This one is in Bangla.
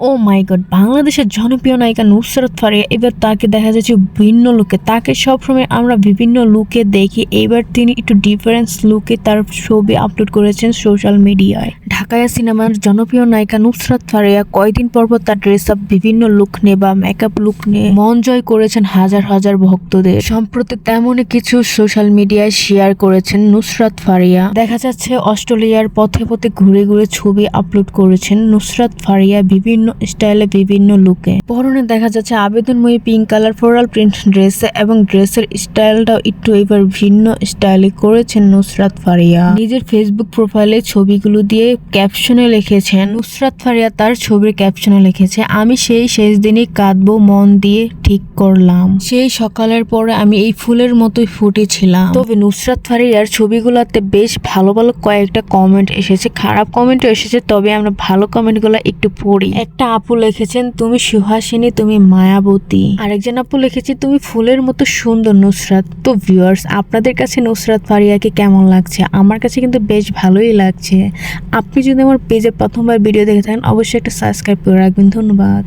ও মাই গড বাংলাদেশের জনপ্রিয় নায়িকা নুসরত ফারিয়া, এবার তাকে দেখা যাচ্ছে ভিন্ন লুকে। তাকে সবসময় আমরা বিভিন্ন লুকে দেখি। এবার তিনি একটু ডিফারেন্স লুকে তার ছবি আপলোড করেছেন সোশ্যাল মিডিয়ায় ঢাকায়া সিনেমার জনপ্রিয় নায়িকা নুসরাত ফারিয়া কয়দিন পর পর তার ড্রেস আপ বিভিন্ন লুক নিয়ে বা মেকআপ লুক নিয়ে মন জয় করেছেন হাজার হাজার ভক্তদের। সম্প্রতি তেমনই কিছু সোশ্যাল মিডিয়ায় শেয়ার করেছেন নুসরাত ফারিয়া। দেখা যাচ্ছে অস্ট্রেলিয়ার পথে পথে ঘুরে ঘুরে ছবি আপলোড করেছেন নুসরাত ফারিয়া বিভিন্ন স্টাইলে বিভিন্ন লুকে পরনে দেখা যাচ্ছে আবেদনময়ী pink colour floral print dress এবং ড্রেসের স্টাইলটাও একটু এবার ভিন্ন স্টাইলে করেছেন নুসরাত ফারিয়া। নিজের ফেসবুক প্রোফাইলে ছবিগুলো দিয়ে ক্যাপশনে লিখেছেন, নুসরাত ফারিয়া তার ছবির ক্যাপশনে লিখেছে, আমি সেই শেষ দিনই কাঁদবো, মন দিয়ে ঠিক করলাম। সেই সকালের পরে আমি এই ফুলের মতোই ফুটেছিলাম। তবে নুসরাত ফারিয়ার ছবিগুলোতে বেশ ভালো ভালো কয়েকটা কমেন্ট এসেছে, খারাপ কমেন্টও এসেছে, তবে আমরা ভালো কমেন্টগুলো একটু পড়ি। একটা আপু লিখেছেন, তুমি সুহাসিনী, তুমি মায়াবতী। আরেকজন আপু লিখেছে, তুমি ফুলের মতো সুন্দর নুসরাত। তো ভিউয়ার্স আপনাদের কাছে নুসরাত ফারিয়াকে কেমন লাগছে? আমার কাছে কিন্তু বেশ ভালোই লাগছে। আপনি যদি আমার পেজে প্রথমবার ভিডিও দেখে থাকেন অবশ্যই একটা সাবস্ক্রাইব করে রাখবেন। ধন্যবাদ।